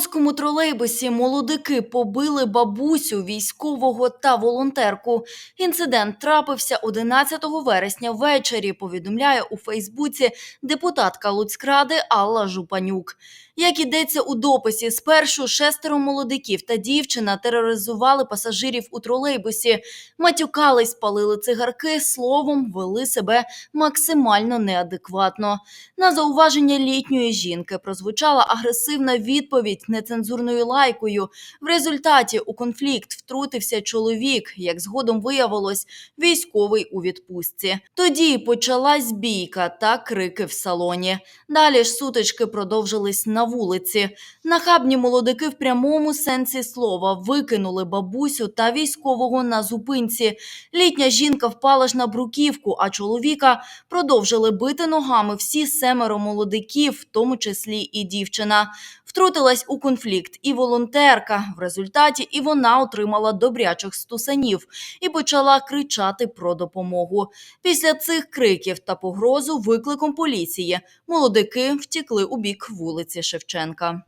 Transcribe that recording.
Погрозькому тролейбусі молодики побили бабусю, військового та волонтерку. Інцидент трапився 11 вересня ввечері, повідомляє у Фейсбуці депутатка Луцькради Алла Жупанюк. Як ідеться у дописі, спершу шестеро молодиків та дівчина тероризували пасажирів у тролейбусі, матюкались, палили цигарки, словом, вели себе максимально неадекватно. На зауваження літньої жінки прозвучала агресивна відповідь нецензурною лайкою. В результаті у конфлікт втрутився чоловік, як згодом виявилось, військовий у відпустці. Тоді почалась бійка та крики в салоні. Далі ж сутички продовжились на вулиці. Нахабні молодики в прямому сенсі слова викинули бабусю та військового на зупинці. Літня жінка впала ж на бруківку, а чоловіка продовжили бити ногами всі семеро молодиків, в тому числі і дівчина. Втрутилась у конфлікт і волонтерка. В результаті і вона отримала добрячих стусанів і почала кричати про допомогу. Після цих криків та погрозу викликом поліції молодики втікли у бік вулиці Шевченка.